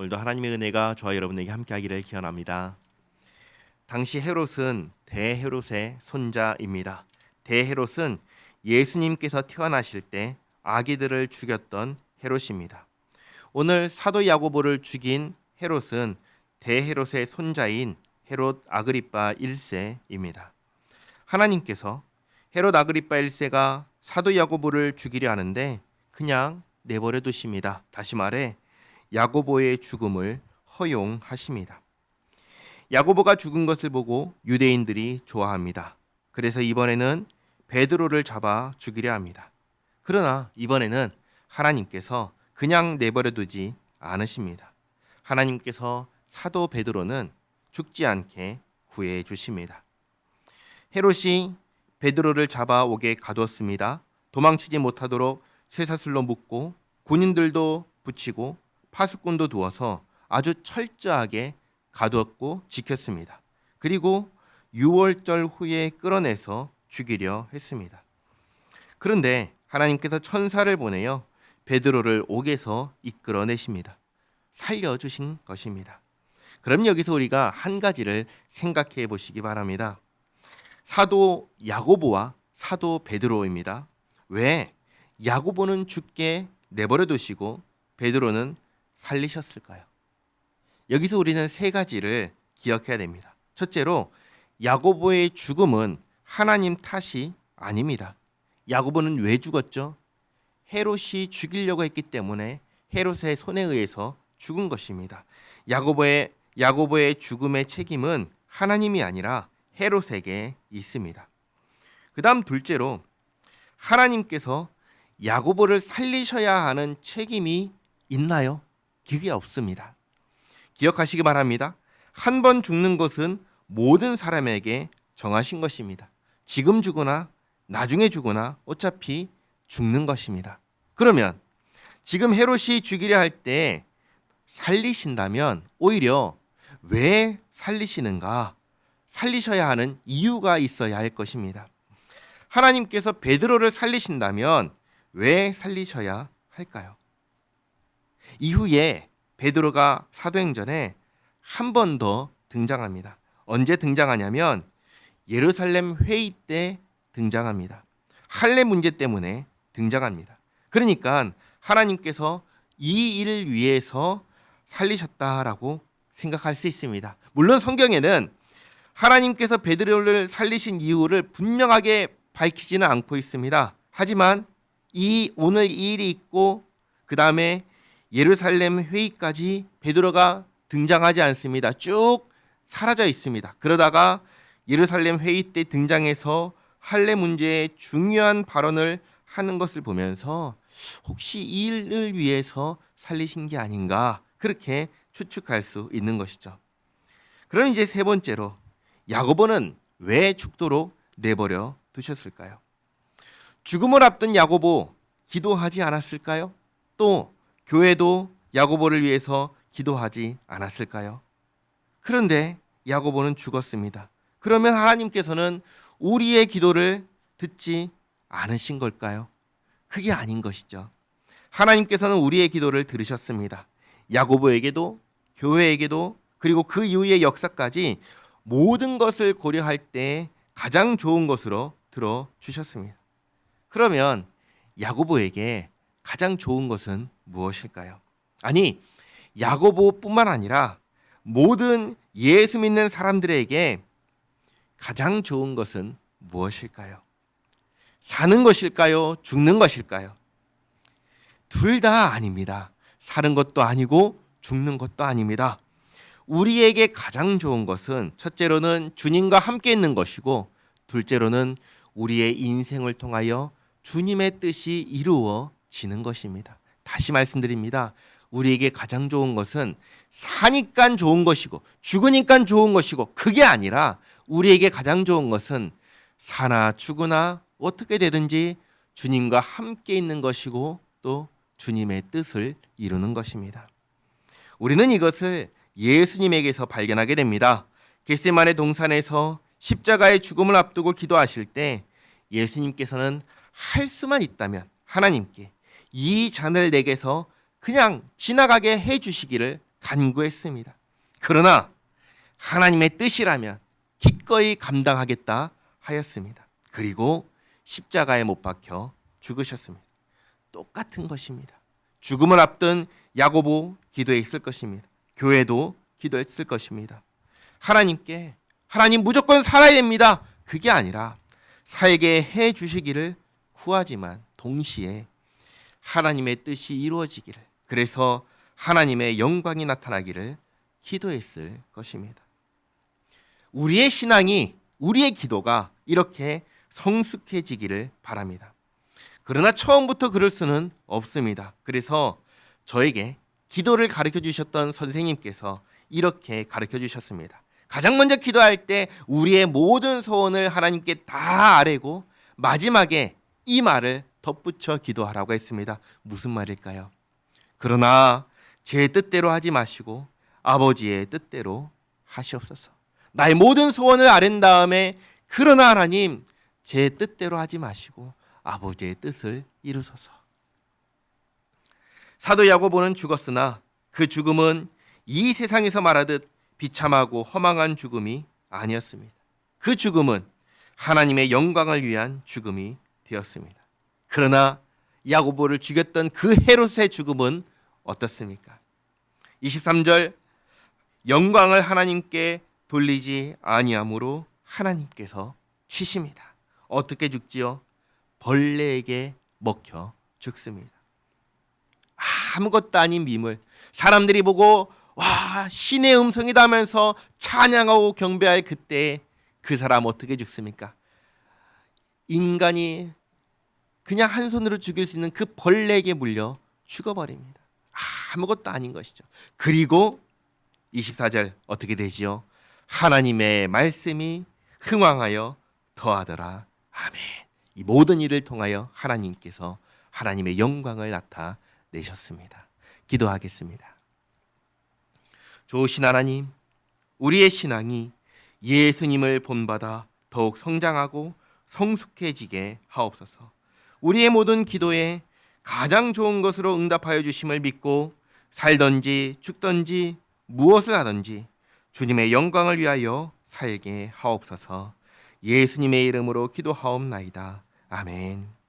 오늘도 하나님의 은혜가 저와 여러분에게 함께하기를 기원합니다. 당시 헤롯은 대헤롯의 손자입니다. 대헤롯은 예수님께서 태어나실 때 아기들을 죽였던 헤롯입니다. 오늘 사도 야고보를 죽인 헤롯은 대헤롯의 손자인 헤롯 아그리파 1세입니다. 하나님께서 헤롯 아그리파 1세가 사도 야고보를 죽이려 하는데 그냥 내버려 두십니다. 다시 말해 야고보의 죽음을 허용하십니다. 야고보가 죽은 것을 보고 유대인들이 좋아합니다. 그래서 이번에는 베드로를 잡아 죽이려 합니다. 그러나 이번에는 하나님께서 그냥 내버려 두지 않으십니다. 하나님께서 사도 베드로는 죽지 않게 구해 주십니다. 헤롯이 베드로를 잡아 옥에 가두었습니다. 도망치지 못하도록 쇠사슬로 묶고 군인들도 붙이고 파수꾼도 두어서 아주 철저하게 가두었고 지켰습니다. 그리고 6월절 후에 끌어내서 죽이려 했습니다. 그런데 하나님께서 천사를 보내어 베드로를 옥에서 이끌어내십니다. 살려주신 것입니다. 그럼 여기서 우리가 한 가지를 생각해 보시기 바랍니다. 사도 야고보와 사도 베드로입니다. 왜 야고보는 죽게 내버려 두시고 베드로는 살리셨을까요? 여기서 우리는 세 가지를 기억해야 됩니다. 첫째로 야고보의 죽음은 하나님 탓이 아닙니다. 야고보는 왜 죽었죠? 헤롯이 죽이려고 했기 때문에 헤롯의 손에 의해서 죽은 것입니다. 야고보의 야고보의 죽음의 책임은 하나님이 아니라 헤롯에게 있습니다. 그다음 둘째로 하나님께서 야고보를 살리셔야 하는 책임이 있나요? 그게 없습니다. 기억하시기 바랍니다. 한 번 죽는 것은 모든 사람에게 정하신 것입니다. 지금 죽거나 나중에 죽거나 어차피 죽는 것입니다. 그러면 지금 헤롯이 죽이려 할 때 살리신다면 오히려 왜 살리시는가? 살리셔야 하는 이유가 있어야 할 것입니다. 하나님께서 베드로를 살리신다면 왜 살리셔야 할까요? 이후에 베드로가 사도행전에 한 번 더 등장합니다. 언제 등장하냐면 예루살렘 회의 때 등장합니다. 할례 문제 때문에 등장합니다. 그러니까 하나님께서 이 일을 위해서 살리셨다라고 생각할 수 있습니다. 물론 성경에는 하나님께서 베드로를 살리신 이유를 분명하게 밝히지는 않고 있습니다. 하지만 이 오늘 이 일이 있고 그 다음에 예루살렘 회의까지 베드로가 등장하지 않습니다. 쭉 사라져 있습니다. 그러다가 예루살렘 회의 때 등장해서 할례 문제에 중요한 발언을 하는 것을 보면서 혹시 이 일을 위해서 살리신 게 아닌가 그렇게 추측할 수 있는 것이죠. 그럼 이제 세 번째로 야고보는 왜 죽도록 내버려 두셨을까요? 죽음을 앞둔 야고보 기도하지 않았을까요? 또 교회도 야고보를 위해서 기도하지 않았을까요? 그런데 야고보는 죽었습니다. 그러면 하나님께서는 우리의 기도를 듣지 않으신 걸까요? 그게 아닌 것이죠. 하나님께서는 우리의 기도를 들으셨습니다. 야고보에게도 교회에게도 그리고 그 이후의 역사까지 모든 것을 고려할 때 가장 좋은 것으로 들어 주셨습니다. 그러면 야고보에게 가장 좋은 것은 무엇일까요? 아니, 야고보뿐만 아니라 모든 예수 믿는 사람들에게 가장 좋은 것은 무엇일까요? 사는 것일까요? 죽는 것일까요? 둘 다 아닙니다. 사는 것도 아니고 죽는 것도 아닙니다. 우리에게 가장 좋은 것은 첫째로는 주님과 함께 있는 것이고 둘째로는 우리의 인생을 통하여 주님의 뜻이 이루어지는 것입니다. 다시 말씀드립니다. 우리에게 가장 좋은 것은 사니까 좋은 것이고 죽으니까 좋은 것이고 그게 아니라 우리에게 가장 좋은 것은 사나 죽으나 어떻게 되든지 주님과 함께 있는 것이고 또 주님의 뜻을 이루는 것입니다. 우리는 이것을 예수님에게서 발견하게 됩니다. 겟세만의 동산에서 십자가의 죽음을 앞두고 기도하실 때 예수님께서는 할 수만 있다면 하나님께 이 잔을 내게서 그냥 지나가게 해 주시기를 간구했습니다. 그러나 하나님의 뜻이라면 기꺼이 감당하겠다 하였습니다. 그리고 십자가에 못 박혀 죽으셨습니다. 똑같은 것입니다. 죽음을 앞둔 야고보 기도했을 것입니다. 교회도 기도했을 것입니다. 하나님께 하나님 무조건 살아야 됩니다. 그게 아니라 살게 해 주시기를 구하지만 동시에 하나님의 뜻이 이루어지기를 그래서 하나님의 영광이 나타나기를 기도했을 것입니다. 우리의 신앙이 우리의 기도가 이렇게 성숙해지기를 바랍니다. 그러나 처음부터 그럴 수는 없습니다. 그래서 저에게 기도를 가르쳐 주셨던 선생님께서 이렇게 가르쳐 주셨습니다. 가장 먼저 기도할 때 우리의 모든 소원을 하나님께 다 아뢰고 마지막에 이 말을 덧붙여 기도하라고 했습니다. 무슨 말일까요? 그러나 제 뜻대로 하지 마시고 아버지의 뜻대로 하시옵소서. 나의 모든 소원을 아랜 다음에 그러나 하나님 제 뜻대로 하지 마시고 아버지의 뜻을 이루소서. 사도 야고보는 죽었으나 그 죽음은 이 세상에서 말하듯 비참하고 허망한 죽음이 아니었습니다. 그 죽음은 하나님의 영광을 위한 죽음이 되었습니다. 그러나 야고보를 죽였던 그 헤롯의 죽음은 어떻습니까? 23절 영광을 하나님께 돌리지 아니함으로 하나님께서 치십니다. 어떻게 죽지요? 벌레에게 먹혀 죽습니다. 아무것도 아닌 밈을 사람들이 보고 와 신의 음성이다 하면서 찬양하고 경배할 그때 그 사람 어떻게 죽습니까? 인간이 그냥 한 손으로 죽일 수 있는 그 벌레에게 물려 죽어버립니다. 아무것도 아닌 것이죠. 그리고 24절 어떻게 되지요? 하나님의 말씀이 흥왕하여 더하더라. 아멘. 이 모든 일을 통하여 하나님께서 하나님의 영광을 나타내셨습니다. 기도하겠습니다. 좋으신 하나님, 우리의 신앙이 예수님을 본받아 더욱 성장하고 성숙해지게 하옵소서. 우리의 모든 기도에 가장 좋은 것으로 응답하여 주심을 믿고 살든지 죽든지 무엇을 하든지 주님의 영광을 위하여 살게 하옵소서. 예수님의 이름으로 기도하옵나이다. 아멘.